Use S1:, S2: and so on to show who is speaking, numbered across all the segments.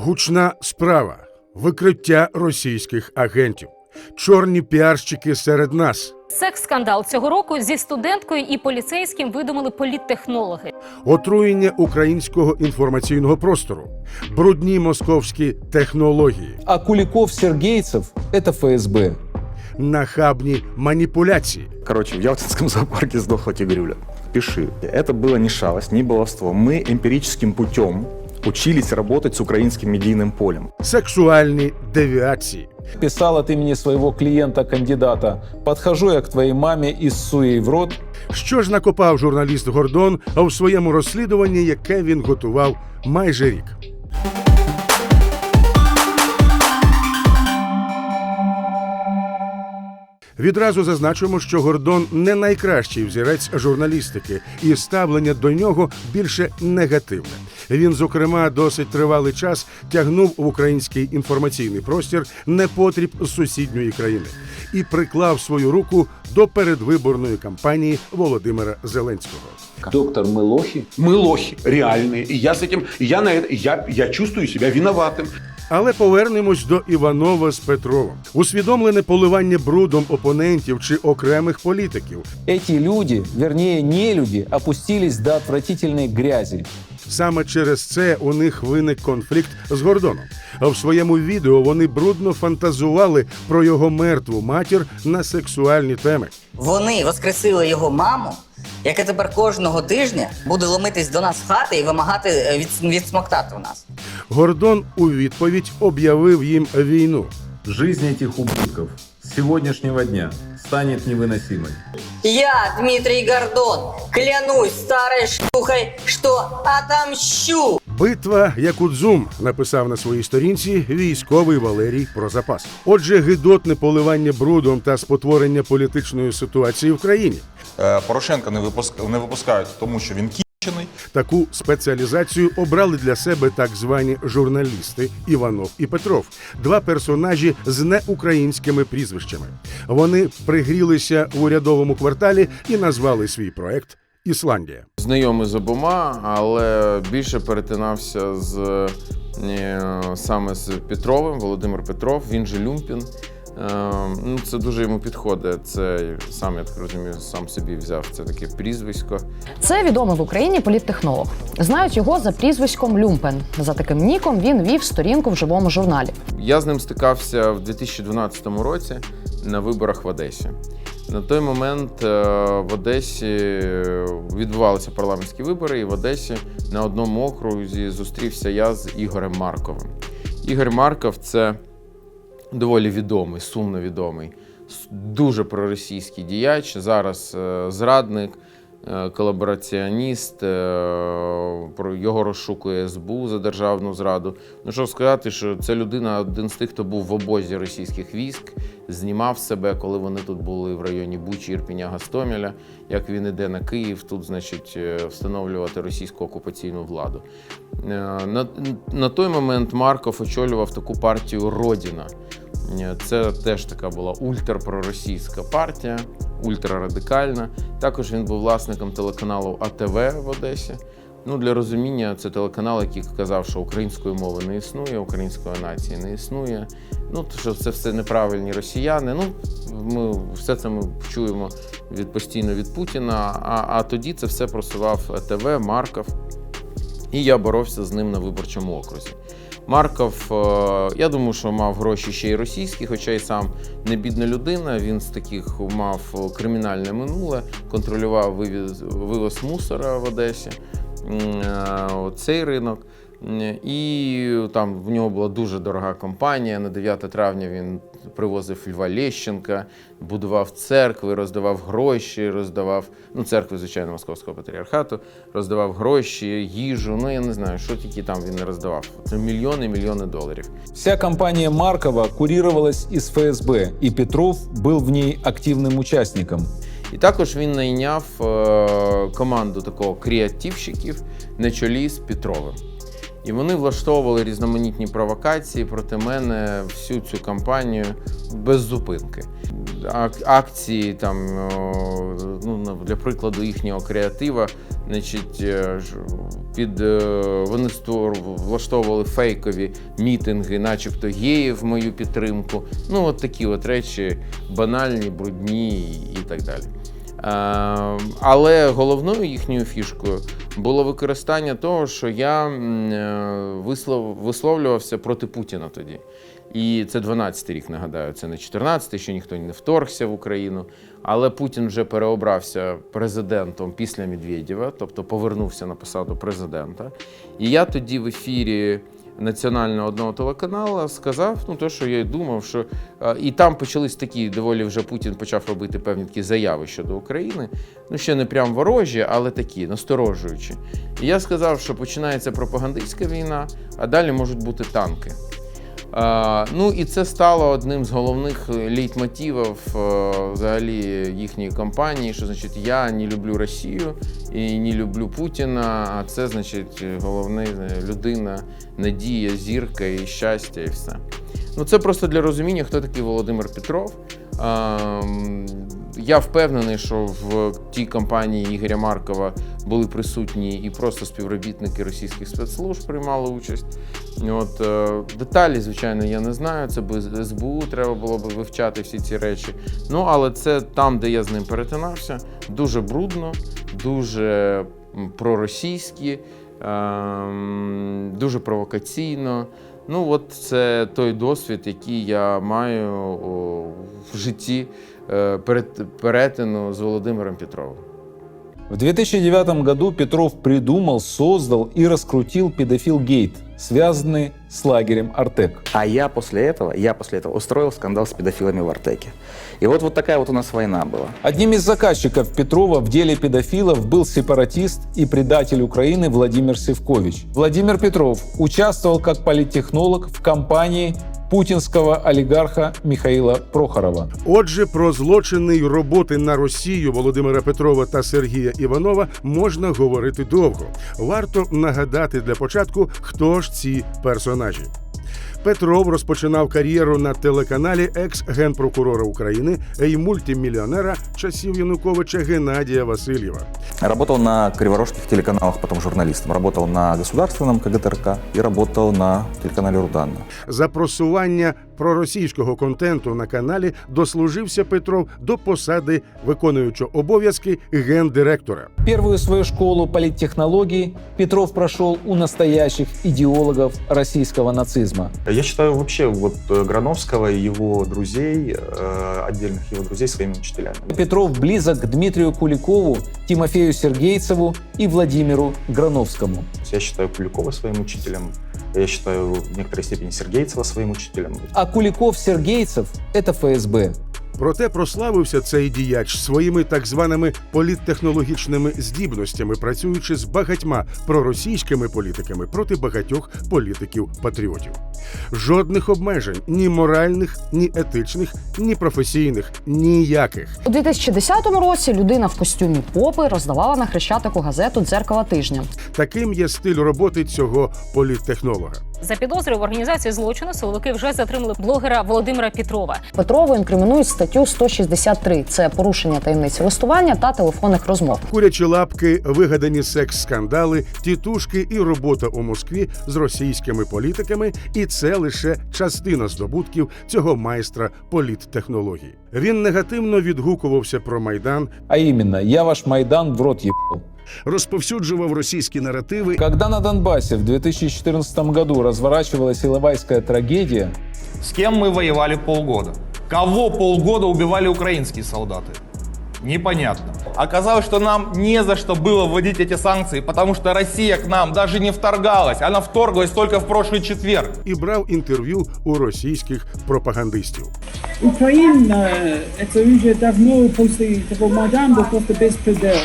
S1: Гучна справа, викриття російських агентів, чорні піарщики серед нас,
S2: Секс-скандал цього року зі студенткою і поліцейським видумали політтехнологи.
S1: отруєння українського інформаційного простору, брудні московські технології,
S3: А Куликов-Сергейцев – это ФСБ.
S1: нахабні маніпуляції.
S4: Короче, в Ялтинском зоопарке сдохла тигрюля. Пиши. Это было не шалость, не баловство. Мы эмпирическим путем учились работать с украинским медийным полем.
S1: сексуальні девіації,
S3: Писал от имени своего клиента-кандидата «Подхожу я к твоей маме и ссу ей в рот».
S1: Що ж накопав журналіст Гордон у своєму розслідуванні, яке він готував майже рік. Відразу зазначимо, що Гордон не найкращий взірець журналістики, і ставлення до нього більше негативне. Він, зокрема, досить тривалий час тягнув в український інформаційний простір непотріб з сусідньої країни і приклав свою руку до передвиборної кампанії Володимира Зеленського.
S3: Доктор, мы лохи?
S5: Мы лохи, реальные. И я с этим, и я на это, я, я чувствую себя виноватым.
S1: Але повернемось до Іванова з Петровим. Усвідомлене поливання брудом опонентів чи окремих політиків.
S3: Эти люди, вернее не люди, опустились до отвратительной грязи.
S1: Саме через це у них виник конфлікт з Гордоном. А в своєму відео вони брудно фантазували про його мертву матір на сексуальні теми.
S6: Вони воскресили його маму, яка тепер кожного тижня буде ломитись до нас в хати і вимагати е, від, відсмоктати у нас.
S1: Гордон у відповідь об'явив їм війну.
S7: Жизнь этих ублюдков с сегодняшнего дня станет невыносимой.
S6: Я, Дмитрий Гордон, клянусь старой шлюхой, что отомщу.
S1: Битва як Удзум написав на своїй сторінці військовий Валерій про запас. Отже, гидотне поливання брудом та спотворення політичної ситуації в країні.
S8: Е, Порошенка не випуск не випускають, тому що він кінчений.
S1: Таку спеціалізацію обрали для себе так звані журналісти Іванов і Петров, два персонажі з неукраїнськими прізвищами. Вони пригрілися в урядовому кварталі і назвали свій проект Ісландія.
S9: Знайомий з обома, але більше перетинався з е, саме з Петровим, Володимир Петров, він же Люмпін. Е, Ну, це дуже йому підходить. Це сам я так розумію, сам собі взяв це таке прізвисько.
S10: Це відомий в Україні політтехнолог. Знають його за прізвиськом Люмпен. За таким ніком він вів сторінку в живому журналі.
S9: Я з ним стикався в 2012 році на виборах в Одесі. На той момент е, в Одесі відбувалися парламентські вибори, і в Одесі на одному окрузі зустрівся я з Ігорем Марковим. Ігор Марков це доволі відомий, сумно відомий, дуже проросійський діяч. Зараз е, зрадник, е, колабораціоніст. е, його розшукує СБУ за державну зраду. Ну що сказати, що це людина один з тих, хто був в обозі російських військ, знімав себе, коли вони тут були в районі Бучі, Ірпіня, Гастомеля. Як він іде на Київ, тут, значить, встановлювати російську окупаційну владу. На, на той момент Марков очолював таку партію Родіна. Це теж така була ультрапроросійська партія, ультрарадикальна. Також він був власником телеканалу АТВ в Одесі. Ну, для розуміння, це телеканал, який казав, що української мови не існує, української нації не існує. Ну, що це все неправильні росіяни. Ну, ми все це ми чуємо від постійно від Путіна. А, а тоді це все просував АТВ, Марков. І я боровся з ним на виборчому окрузі. Марков, е, я думаю, що мав гроші ще й російські, хоча й сам не бідна людина. Він з таких мав кримінальне минуле, контролював вивіз, вивоз мусора в Одесі, е, цей ринок. І там в нього була дуже дорога компанія. На 9 травня він привозив Льва Лещенка, будував церкви, роздавав гроші, роздавав ну церкви, звичайно, московського патріархату, роздавав гроші, їжу. Ну я не знаю, що тільки там він не роздавав. Це мільйони, мільйони доларів.
S3: Вся компания Маркова курировалась из ФСБ, и Петров был в ней активным участником.
S9: І також він найняв е, команду такого креативщиків на чолі з Петровим. І вони влаштовували різноманітні провокації проти мене всю цю кампанію без зупинки. ак- акції, там, ну, для прикладу їхнього креатива, значить, е, під, е, вони влаштовували фейкові мітинги, начебто геїв в мою підтримку. Ну, от такі от речі банальні, брудні і так далі. Е, Але головною їхньою фішкою було використання того, що я е, вислов, висловлювався проти Путіна тоді. І це 12-й рік, нагадаю, це не 14-й, ще ніхто не вторгся в Україну. Але Путін вже переобрався президентом після Медведєва, тобто повернувся на посаду президента. І я тоді в ефірі національного одного телеканалу сказав, ну то, що я й думав, що і там почались такі доволі вже Путін почав робити певні такі заяви щодо України. Ну ще не прям ворожі, але такі насторожуючі. І я сказав, що починається пропагандистська війна, а далі можуть бути танки. Е, ну і це стало одним з головних лейтмотивів е, взагалі їхньої кампанії, що значить я не люблю Росію і не люблю Путіна. А це значить головне е, людина, надія, зірка і щастя, і все. Ну це просто для розуміння, хто такий Володимир Петров. Я впевнений, що в тій кампанії Ігоря Маркова були присутні і просто співробітники російських спецслужб приймали участь. От е, деталі, звичайно, я не знаю. Це би з СБУ треба було б вивчати всі ці речі. Ну але це там, де я з ним перетинався, дуже брудно, дуже проросійські, ем, дуже провокаційно. Ну, от це той досвід, який я маю в житті е, перет- перетину з Володимиром Петровим.
S3: В 2009 году Петров придумал, создал и раскрутил педофил-гейт, связанный с лагерем Артек.
S4: А я после этого, я после этого устроил скандал с педофилами в Артеке. И вот, вот такая вот у нас война была.
S3: Одним из заказчиков Петрова в деле педофилов был сепаратист и предатель Украины Владимир Севкович. Владимир Петров участвовал как политтехнолог в кампании путинского олігарха Міхаїла Прохорова.
S1: Отже, про злочини й роботи на Росію Володимира Петрова та Сергія Іванова можна говорити довго. Варто нагадати для початку, хто ж ці персонажі. Петров розпочинав кар'єру на телеканалі екс-генпрокурора України і мультимільйонера часів Януковича Геннадія Васильєва.
S4: Работал на криворожских телеканалах, потом журналистом. Работал на государственном КГТРК и работал на телеканале Руданна.
S1: За просування проросійського контенту на каналі дослужився Петров до посади виконуючого обов'язки гендиректора.
S3: Первую свою школу политтехнологий Петров прошел у настоящих идеологов российского нацизма.
S4: Я считаю вообще вот э, Грановского и его друзей, э, отдельных его друзей своими учителями.
S3: Петров близок к Дмитрию Куликову, Тимофею Сергейцеву и Владимиру Грановскому.
S4: Я считаю Куликова своим учителем, я считаю в некоторой степени Сергейцева своим учителем.
S3: А Куликов-Сергейцев – это ФСБ.
S1: Проте прославився цей діяч своїми так званими політтехнологічними здібностями, працюючи з багатьма проросійськими політиками проти багатьох політиків-патріотів. Жодних обмежень ні моральних, ні етичних, ні професійних, ніяких.
S10: У 2010 році людина в костюмі попи роздавала на хрещатику газету Дзеркало тижня.
S1: Таким є стиль роботи цього політтехнолога.
S2: За підозрою в організації злочину силовики вже затримали блогера Володимира Петрова.
S10: Петрову інкримінують статтю 163 – це порушення таємниці листування та телефонних розмов.
S1: Курячі лапки, вигадані секс-скандали, тітушки і робота у Москві з російськими політиками, і це лише частина здобутків цього майстра політтехнологій. Він негативно відгукувався про майдан,
S3: А именно, я ваш Майдан в рот ебал.
S1: розповсюджував російські наративи
S3: Когда на Донбассе в 2014 году разворачивалась Иловайская трагедия,
S11: С кем мы воевали полгода? Кого полгода убивали украинские солдаты? Непонятно. Оказалось, что нам не за что было вводить эти санкции, потому что Россия к нам даже не вторгалась. Она вторглась только в прошлый четверг.
S1: і брав інтерв'ю у російських пропагандистів.
S12: Україна це вже давно після того Майдану просто безпредел.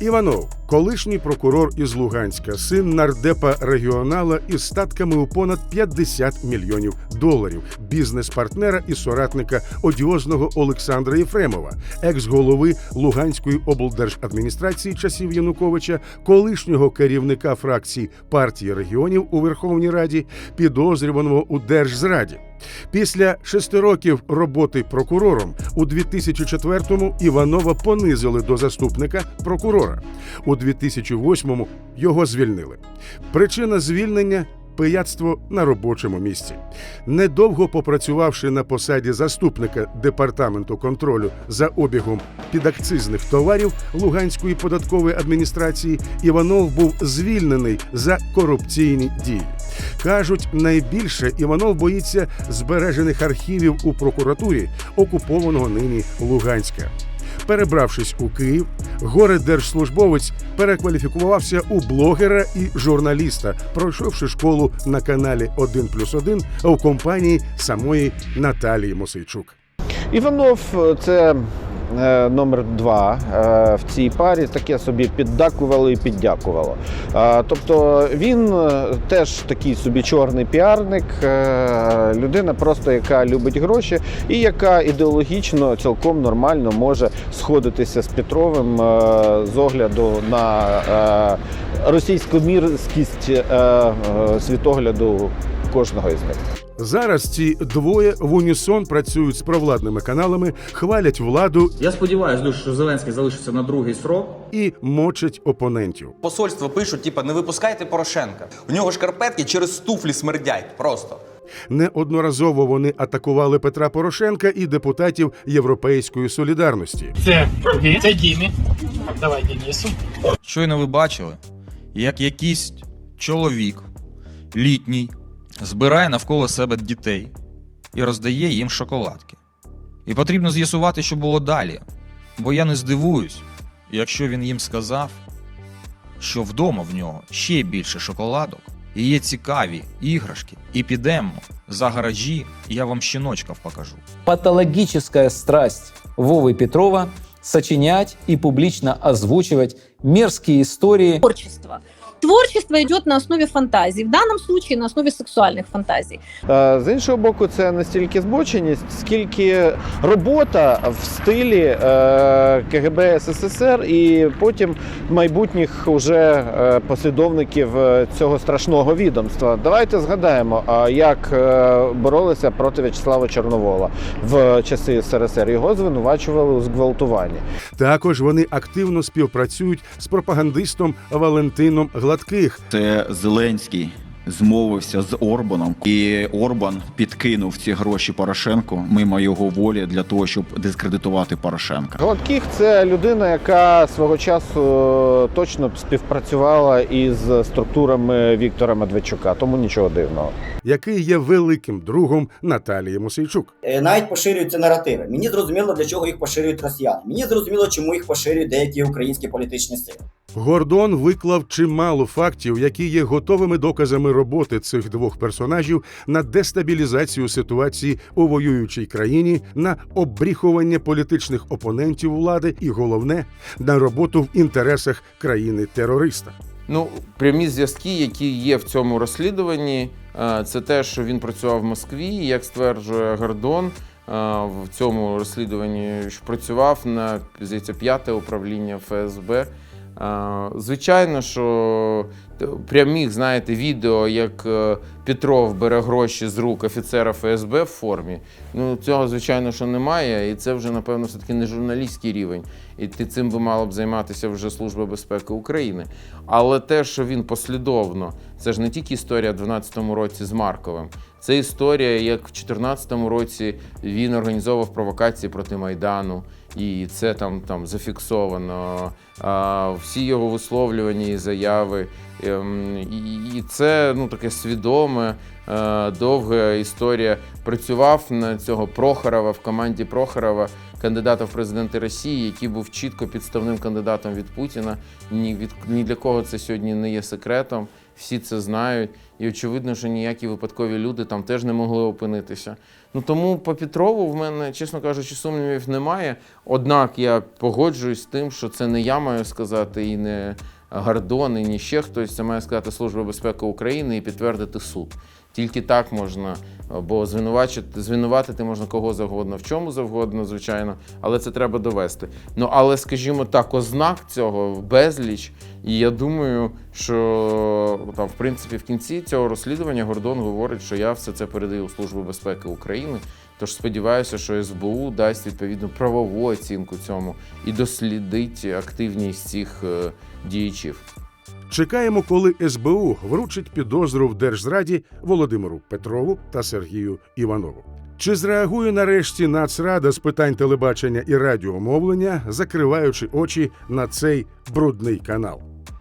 S1: Іванов, колишній прокурор із Луганська, син нардепа регіонала із статками у понад 50 мільйонів доларів, бізнес-партнера і соратника одіозного Олександра Єфремова, екс-голови Луганської облдержадміністрації часів Януковича, колишнього керівника фракції партії регіонів у Верховній Раді, підозрюваного у держзраді. Після шести років роботи прокурором у 2004-му Іванова понизили до заступника прокурора. У 2008-му його звільнили. Причина звільнення пияцтво на робочому місці. Недовго попрацювавши на посаді заступника департаменту контролю за обігом підакцизних товарів Луганської податкової адміністрації, Іванов був звільнений за корупційні дії. Кажуть, найбільше Іванов боїться збережених архівів у прокуратурі окупованого нині Луганська. Перебравшись у Київ, горе держслужбовець перекваліфікувався у блогера і журналіста, пройшовши школу на каналі 1+,1 в компанії самої Наталії Мосейчук.
S13: Іванов це номер два е, в цій парі, таке собі піддакувало і піддякувало. Е, тобто він е, теж такий собі чорний піарник, е, людина просто яка любить гроші і яка ідеологічно цілком нормально може сходитися з Петровим е, з огляду на е, російську мірськість е, е, світогляду кожного із них.
S1: Зараз ці двоє в унісон працюють з провладними каналами, хвалять владу
S11: Я сподіваюся, дуже, що Зеленський залишиться на другий срок.
S1: і мочать опонентів.
S8: Посольство пишуть, типа, не випускайте Порошенка. У нього шкарпетки через туфлі смердять просто.
S1: Неодноразово вони атакували Петра Порошенка і депутатів Європейської солідарності.
S12: Це, це Дімі. Давай, Денису.
S8: Щойно ви бачили, як якийсь чоловік літній збирає навколо себе дітей і роздає їм шоколадки. І потрібно з'ясувати, що було далі. Бо я не здивуюсь, якщо він їм сказав, що вдома в нього ще більше шоколадок і є цікаві іграшки, і підемо за гаражі, і я вам щіночків покажу.
S3: Патологическая страсть Вовы Петрова сочинять и публично озвучивать мерзкие истории
S14: творчество. Творчество идет на основе фантазий, в данном случае на основе сексуальных фантазий.
S13: Е, З іншого боку, це не стільки збоченість, скільки робота в стилі е, КГБ СССР і потім майбутніх уже е, послідовників цього страшного відомства. Давайте згадаємо, як боролися проти В'ячеслава Чорновола в часи СРСР. Його звинувачували у зґвалтуванні.
S1: Також вони активно співпрацюють з пропагандистом Валентином Гладких.
S15: Це Зеленський змовився з Орбаном, і Орбан підкинув ці гроші Порошенку мимо його волі для того, щоб дискредитувати Порошенка.
S13: Гладких це людина, яка свого часу е, точно співпрацювала із структурами Віктора Медведчука, тому нічого дивного.
S1: який є великим другом Наталії Мосейчук.
S6: Е, Навіть поширюються наративи. Мені зрозуміло, для чого їх поширюють росіяни. Мені зрозуміло, чому їх поширюють деякі українські політичні сили.
S1: Гордон виклав чимало фактів, які є готовими доказами роботи цих двох персонажів на дестабілізацію ситуації у воюючій країні, на обріхування політичних опонентів влади і головне на роботу в інтересах країни-терориста.
S9: Ну, прямі зв'язки, які є в цьому розслідуванні, е, це те, що він працював в Москві, як стверджує Гордон, е, в цьому розслідуванні працював на здається, п'яте управління ФСБ. Е, Звичайно, що т- прямих, знаєте, відео, як е, Петров бере гроші з рук офіцера ФСБ в формі. Ну, цього, звичайно, що немає, і це вже, напевно, все-таки не журналістський рівень. І цим би мала б займатися вже Служба безпеки України. Але те, що він послідовно, це ж не тільки історія в 12-му році з Марковим. Це історія, як в 14-му році він організовував провокації проти Майдану, і це там, там зафіксовано. А, всі його висловлювання і заяви. Ем, І, і це ну, таке свідоме, е, довга історія. Працював на цього Прохорова в команді Прохорова, кандидата в президенти Росії, який був чітко підставним кандидатом від Путіна. Ні, від, ні для кого це сьогодні не є секретом. Всі це знають, і очевидно, що ніякі випадкові люди там теж не могли опинитися. Ну тому по Петрову в мене, чесно кажучи, сумнівів немає. Однак я погоджуюсь з тим, що це не я маю сказати і не Гордон, і ні ще хтось. Це має сказати Служба безпеки України і підтвердити суд. Тільки так можна, бо звинувачити, звинуватити можна кого завгодно, в чому завгодно, звичайно, але це треба довести. Ну але, скажімо так, ознак цього безліч. І я думаю, що там, в принципі, в кінці цього розслідування Гордон говорить, що я все це передаю у Службу безпеки України. Тож сподіваюся, що СБУ дасть відповідну правову оцінку цьому і дослідить активність цих е, діячів.
S1: Чекаємо, коли СБУ вручить підозру в держзраді Володимиру Петрову та Сергію Іванову. Чи зреагує нарешті Нацрада з питань телебачення і радіомовлення, закриваючи очі на цей брудний канал?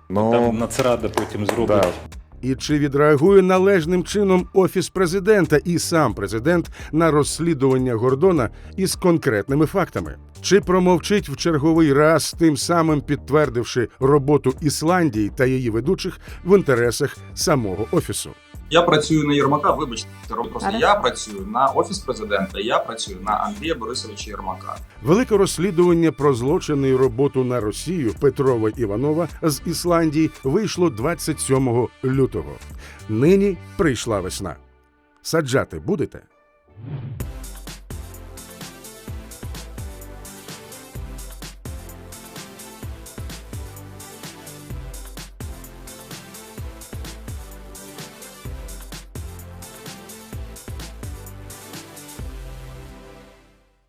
S4: Ну,
S16: Там Нацрада потім зробить.
S4: Да.
S1: І чи відреагує належним чином офіс президента і сам президент на розслідування Гордона із конкретними фактами? Чи промовчить в черговий раз, тим самим підтвердивши роботу Ісландії та її ведучих в інтересах самого офісу?
S17: Я працюю на Єрмака, вибачте, просто я працюю на офіс президента, я працюю на Андрія Борисовича Єрмака.
S1: Велике розслідування про злочини і роботу на Росію Петрова Іванова з Ісландії вийшло 27 лютого. Нині прийшла весна. Саджати будете?